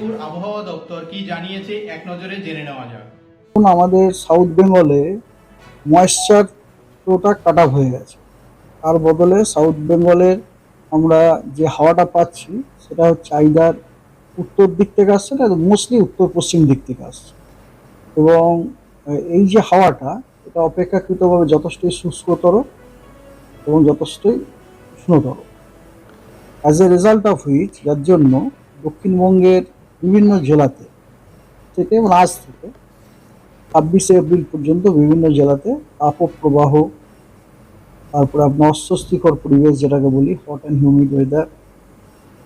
আলিপুর আবহাওয়া দপ্তর কি জানিয়েছে এক নজরে জেনে নেওয়া যাক। এখন আমাদের সাউথ বেঙ্গলে ময়েশ্চার ফ্লোটা কাট হয়ে গেছে। তার বদলে সাউথ বেঙ্গলের আমরা যে হাওয়াটা পাচ্ছি, সেটা হচ্ছে আইদার উত্তর দিক থেকে আসছে না মোস্টলি উত্তর পশ্চিম দিক থেকে আসছে। এবং এই যে হাওয়াটা, এটা অপেক্ষাকৃতভাবে যথেষ্টই শুষ্কতর এবং যথেষ্টই উষ্ণতর। As a result of which যার জন্য দক্ষিণবঙ্গের বিভিন্ন জেলাতে থেকে, এবং আজ থেকে ছাব্বিশে এপ্রিল পর্যন্ত বিভিন্ন জেলাতে তাপপ্রবাহ, তারপরে আপনার অস্বস্তিকর পরিবেশ যেটাকে বলি হট অ্যান্ড হিউমিড ওয়েদার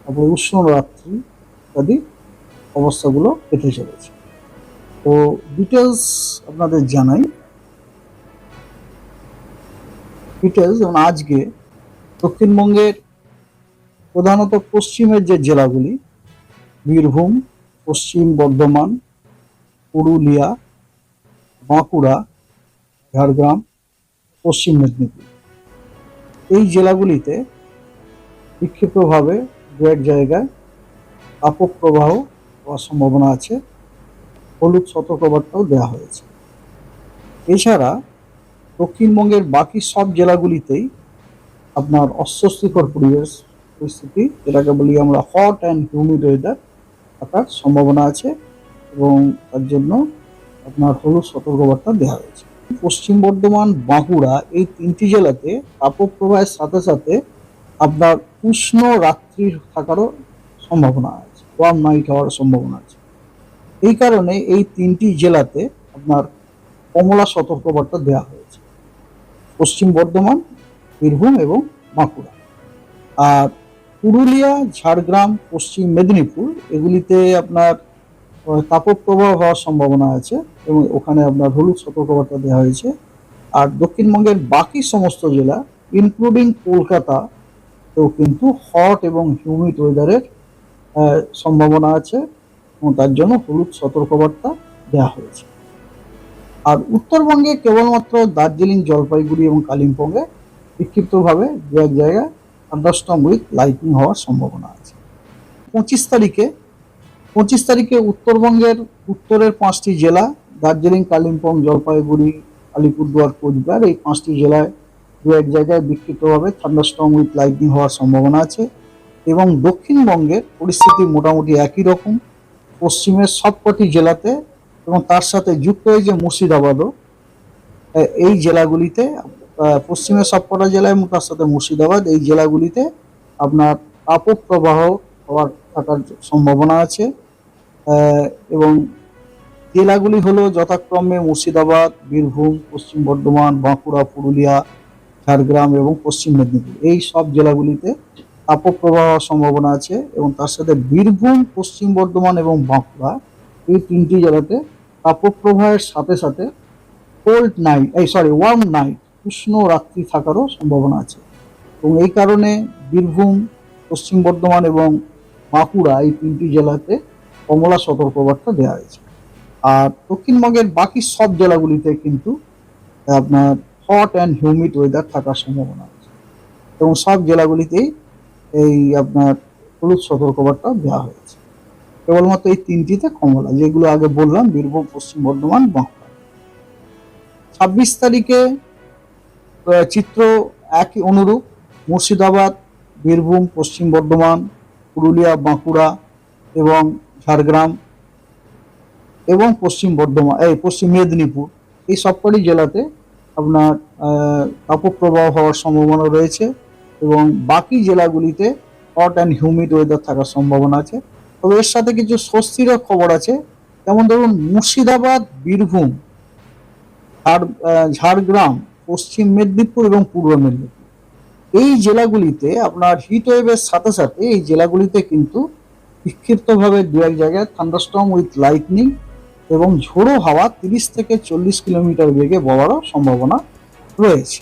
তারপরে উষ্ণ রাত্রি ইত্যাদি অবস্থাগুলো পেতে চলেছে। তো ডিটেলস আপনাদের জানাই। ডিটেলস যেমন আজকে দক্ষিণবঙ্গের প্রধানত পশ্চিমের যে জেলাগুলি, বীরভূম পশ্চিম বর্ধমান, পুরুলিয়া, বাঁকুড়া, ঝাড়গ্রাম, পশ্চিম মেদিনীপুর। এই জেলাগুলিতে বিক্ষিপ্তভাবে দু এক জায়গায় তাপপ্রবাহ হওয়ার সম্ভাবনা আছে। হলুদ সতর্কবার্তাও দেওয়া হয়েছে। এছাড়া দক্ষিণবঙ্গের বাকি সব জেলাগুলিতেই আপনার অস্বস্তিকর পরিবেশ, পরিস্থিতি, যেটাকে বলি আমরা হট অ্যান্ড হিউমিড ওয়েদার থাকার সম্ভাবনা আছে এবং তার জন্য আপনার হলুদ সতর্কবার্তা দেওয়া হয়েছে। পশ্চিম বর্ধমান, বাঁকুড়া এই তিনটি জেলাতে তাপপ্রবাহের সাথে সাথে আপনার উষ্ণ রাত্রি থাকারও সম্ভাবনা আছে ওয়ার্ম নাইট হওয়ার সম্ভাবনা আছে। এই কারণে এই তিনটি জেলাতে আপনার কমলা সতর্কবার্তা দেওয়া হয়েছে। পশ্চিম বর্ধমান, বীরভূম এবং বাঁকুড়া। আর পুরুলিয়া, ঝাড়গ্রাম, পশ্চিম মেদিনীপুর, এগুলিতে আপনার তাপপ্রবাহ হওয়ার সম্ভাবনা আছে এবং ওখানে আপনার হলুদ সতর্কবার্তা দেওয়া হয়েছে। আর দক্ষিণবঙ্গের বাকি সমস্ত জেলা ইনক্লুডিং কলকাতা তো কিন্তু হট এবং হিউমিড ওয়েদারের সম্ভাবনা আছে এবং তার জন্য হলুদ সতর্কবার্তা দেওয়া হয়েছে। আর উত্তরবঙ্গে কেবলমাত্র দার্জিলিং, জলপাইগুড়ি এবং কালিম্পংয়ে বিক্ষিপ্তভাবে দু এক জায়গায় আন্ডারস্টম উইথ লাইটিং হওয়ার সম্ভাবনা আছে। পঁচিশ তারিখে পঁচিশ তারিখে উত্তরবঙ্গের, উত্তরের পাঁচটি জেলা, দার্জিলিং, কালিম্পং, জলপাইগুড়ি, আলিপুরদুয়ার, কোচবিহার, এই পাঁচটি জেলায় দু এক জায়গায় বিক্ষিপ্তভাবে থান্ডারস্টর্ম উইথ লাইটনিং হওয়ার সম্ভাবনা আছে এবং দক্ষিণবঙ্গের পরিস্থিতি মোটামুটি একই রকম। পশ্চিমের সবকটি জেলাতে এবং তার সাথে যুক্ত হয়েছে মুর্শিদাবাদও এই জেলাগুলিতে পশ্চিমের সবকটা জেলায় তার সাথে মুর্শিদাবাদ। এই জেলাগুলিতে আপনার তাপপ্রবাহ হওয়ার থাকার সম্ভাবনা আছে। এবং জেলাগুলি হলো যথাক্রমে মুর্শিদাবাদ, বীরভূম, পশ্চিম বর্ধমান, বাঁকুড়া, পুরুলিয়া, ঝাড়গ্রাম এবং পশ্চিম মেদিনীপুর। এই সব জেলাগুলিতে তাপপ্রবাহ হওয়ার সম্ভাবনা আছে এবং তার সাথে বীরভূম, পশ্চিম বর্ধমান এবং বাঁকুড়া এই তিনটি জেলাতে তাপপ্রবাহের সাথে সাথে কোল্ড নাইট এই সরি ওয়ার্ম নাইট উষ্ণ রাত্রি থাকারও সম্ভাবনা আছে। এবং এই কারণে বীরভূম, পশ্চিম বর্ধমান এবং বাঁকুড়া এই তিনটি জেলাতে কমলা সতর্কবার্তা দেওয়া হয়েছে। আর দক্ষিণবঙ্গের বাকি সব জেলাগুলিতে কিন্তু আপনার হট অ্যান্ড হিউমিড ওয়েদার থাকার সম্ভাবনা আছে। এবং সব জেলাগুলিতেই এই আপনার হলুদ সতর্কবার্তা দেওয়া হয়েছে। কেবলমাত্র এই তিনটিতে কমলা, যেগুলো আগে বললাম, বীরভূম, পশ্চিম বর্ধমান, বাঁকুড়া। ছাব্বিশ তারিখে চিত্র একই অনুরূপ। মুর্শিদাবাদ, বীরভূম, পশ্চিম বর্ধমান, পুরুলিয়া, বাঁকুড়া এবং ঝাড়গ্রাম এবং পশ্চিম বর্ধমান, এই পশ্চিম মেদিনীপুর। এই সবকটি জেলাতে আপনার তাপপ্রবাহ হওয়ার সম্ভাবনা রয়েছে এবং বাকি জেলাগুলিতে হট অ্যান্ড হিউমিড ওয়েদার থাকার সম্ভাবনা আছে। তবে এর সাথে কিছু স্বস্তির খবর আছে। যেমন ধরুন, মুর্শিদাবাদ, বীরভূম আর ঝাড়গ্রাম পশ্চিম মেদিনীপুর এবং পূর্ব মেদিনীপুর। এই জেলাগুলিতে আপনার হিট ওয়েভের সাথে সাথে এই জেলাগুলিতে কিন্তু বিক্ষিপ্তভাবে দু এক জায়গায় থান্ডারস্টর্ম উইথ লাইটনিং এবং ঝোড়ো হাওয়া তিরিশ থেকে চল্লিশ কিলোমিটার বেগে বলারও সম্ভাবনা রয়েছে।